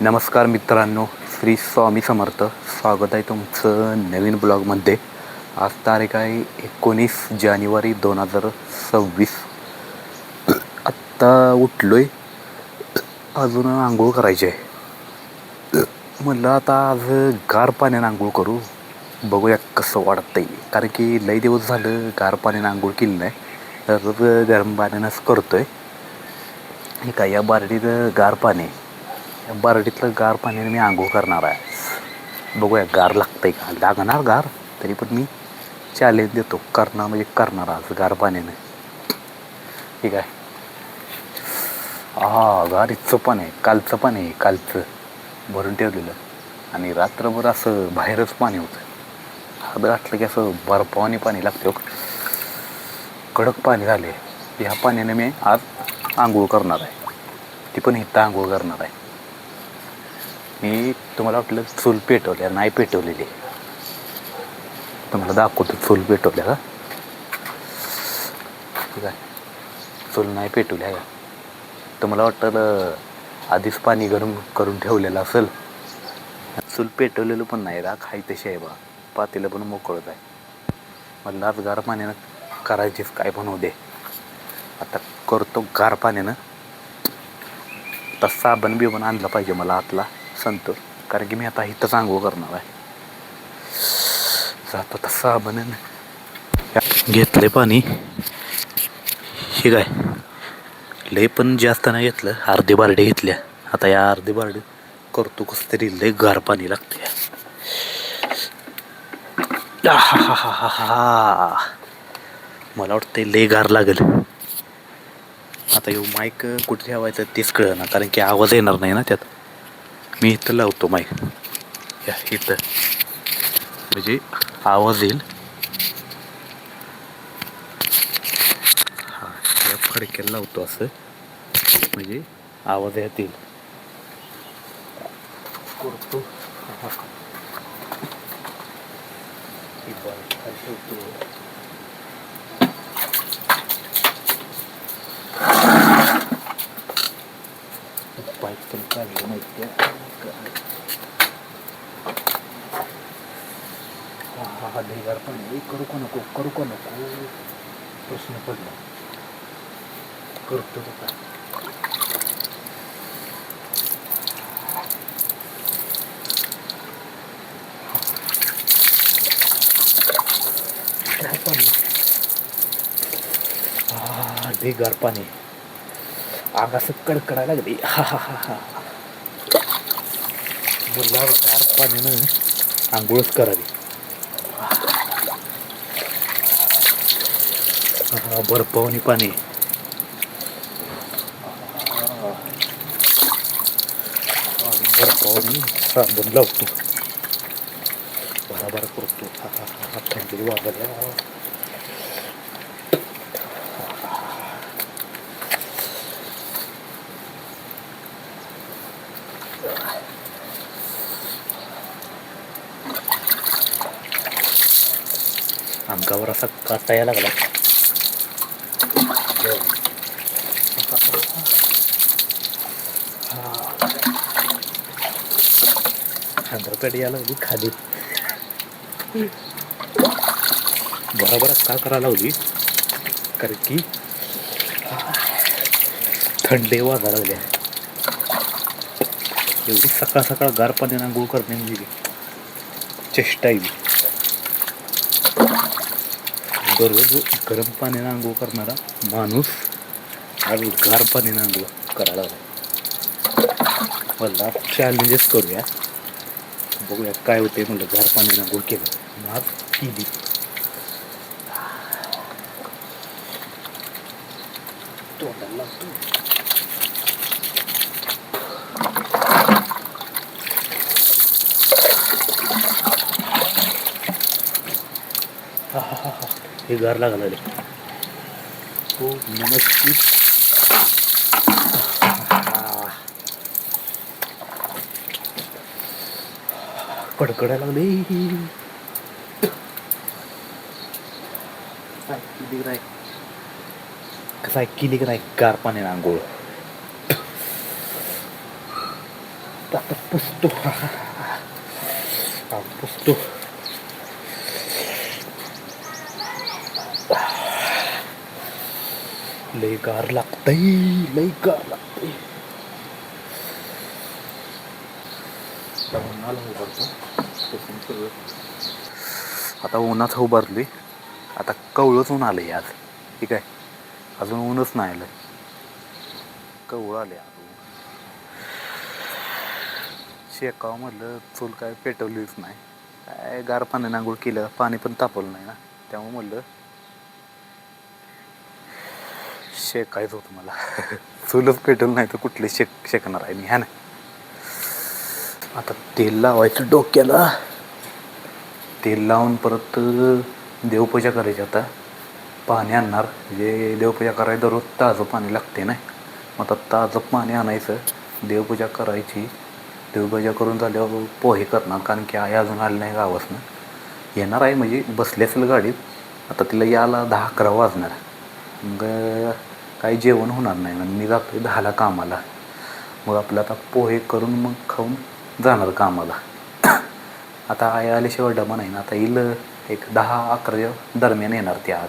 नमस्कार मित्रांनो श्री स्वामी समर्थ. स्वागत आहे तुमचं नवीन ब्लॉगमध्ये. आज तारीख आहे एकोणीस जानेवारी दोन हजार सव्वीस. आत्ता उठलो आहे अजून आंघोळ करायची आहे. म्हणलं आता आज गार पाण्यानं आंघोळ करू. बघूया कसं वाटतंय कारण की लई दिवस झालं गार पाण्यानं आंघोळ केली नाही. तर गरम पाण्यानंच करतो हे काय या बारडीत गार पाणी. आहे. या बारडीतलं गार पाण्याने मी आंघोळ करणार आहे. बघूया गार लागतंय का? लागणार गार तरी पण मी चॅलेंज देतो. करणार म्हणजे करणार आज गार पाण्याने. ठीक आहे. हा गार इथचं पण आहे कालचं पण आहे कालचं. भरून ठेवलेलं. आणि रात्रभर असं बाहेरच पाणी होतं हात घातलं की असं बर्फावाने पाणी लागतं हो. कडक पाणी झाले ह्या पाण्याने मी आज आंघोळ करणार आहे. ती पण इथं आंघोळ करणार आहे. मी तुम्हाला वाटलं चूल पेटवल्या नाही पेटवलेली. तुम्हाला दाखवतो चूल पेटवल्या का? ठीक आहे. चूल नाही पेटवल्या का? तुम्हाला वाटतं आधीच पाणी गरम करून ठेवलेलं असेल. चूल पेटवलेलं पण नाही राख हाय तशी आहे बा. पातेलं पण मोकळत आहे. म्हटलं आज गार पाण्यानं करायचीच काय पण दे. आता करतो गार पाण्यानं. आता साबण बिबण आणलं पाहिजे मला आतला. संतो कारण की मी आता इथंच आंघोळ करणार आहे. जातो आता साबण घेतले पाणी. हे काय? लय पण जास्त नाही घेतलं. अर्धे बारडे घेतल्या. आता या अर्धे बारडे करतो कसं तरी लय गार पाणी लागते हा मला वाटतं लय गार लागेल. आता येऊ माईक कुठे ठेवायचं तेच कळ ना कारण की आवाज येणार नाही ना त्यात. मी इथं लावतो माईक या इथं. म्हणजे आवाज येईल. हा या फडक्याला लावतो असं. म्हणजे आवाज येतील करतो. ठेवतो. पाईप पण काढलं माहिती हा ढेगार करू का नको करू का नको प्रश्न पडला करतो का काय पाणी हा ढेगार पाणी आग असं कडकडायला लागली हा हा हा हा बोलला गार पाण्यानं आंघोळच करावी. हा बर्फावणी पाणी आणि बर्फावणी साबण लावतो बराबर करतो हा हा हा हा थंडी वाजल्या अंगावर असा काटा यायला लागला हंड्रेड यायला होती खाली. बरोबर का करायला लावली कारण की थंडी वाजा लागल्या एवढी सकाळ सकाळ गार पाण्यानं आंघोळ करणे म्हणजे चेष्टा येईल दररोज गरम पाण्यानं आंघोळ करणारा माणूस आज गार पाण्यानं आंघोळ करायला लागला. मला चॅलेंजेस करूया. बघूया काय होते म्हणलं गार पाण्यानं आंघोळ केलं. मात केली. तोंडाला लागतो हे लागलं रे. हो नमस्ते. कडकडायला लागले. कसा केली का नाही गार पाण्याने आंघोळ. आता पुसतो. पुसतो. लय गार लागतंय लय गार लागतंय. आता उन्हाचं उभारली आता कवळंच ऊन आलंय आज. ठीक आहे? अजून ऊनच नाही आलं कवळं आले अजून शेकावं म्हटलं चूल काय पेटवलीच नाही. काय गार पाण्याने आंघोळ केलं पाणी पण तापवलं नाही ना. त्यामुळे म्हणलं शेकायचं होतं मला. चुलच पेटवलं नाही तर कुठले शेक शेकणार आहे मी ह्या ना? आता तेल लावायचं डोक्याला. तेल लावून परत देवपूजा करायची आता. पाणी आणणार. जे देवपूजा करायला दररोज ताजं पाणी लागते नाही मग आता ताजं पाणी आणायचं. देवपूजा करायची. देवपूजा करून झाल्यावर पोहे करणार. कारण की आई अजून आली नाही गावासनं. येणार आहे म्हणजे बसले असेल गाडीत. आता तिला यायला दहा अकरा वाजणार. मग काही जेवण होणार नाही मग मी जातो दहाला कामाला. मग आपलं आता पोहे करून मग खाऊन जाणार कामाला. आता आई आल्याशिवाय डबा नाही ना. आता येईल एक दहा अकरा दरम्यान येणार ती आज.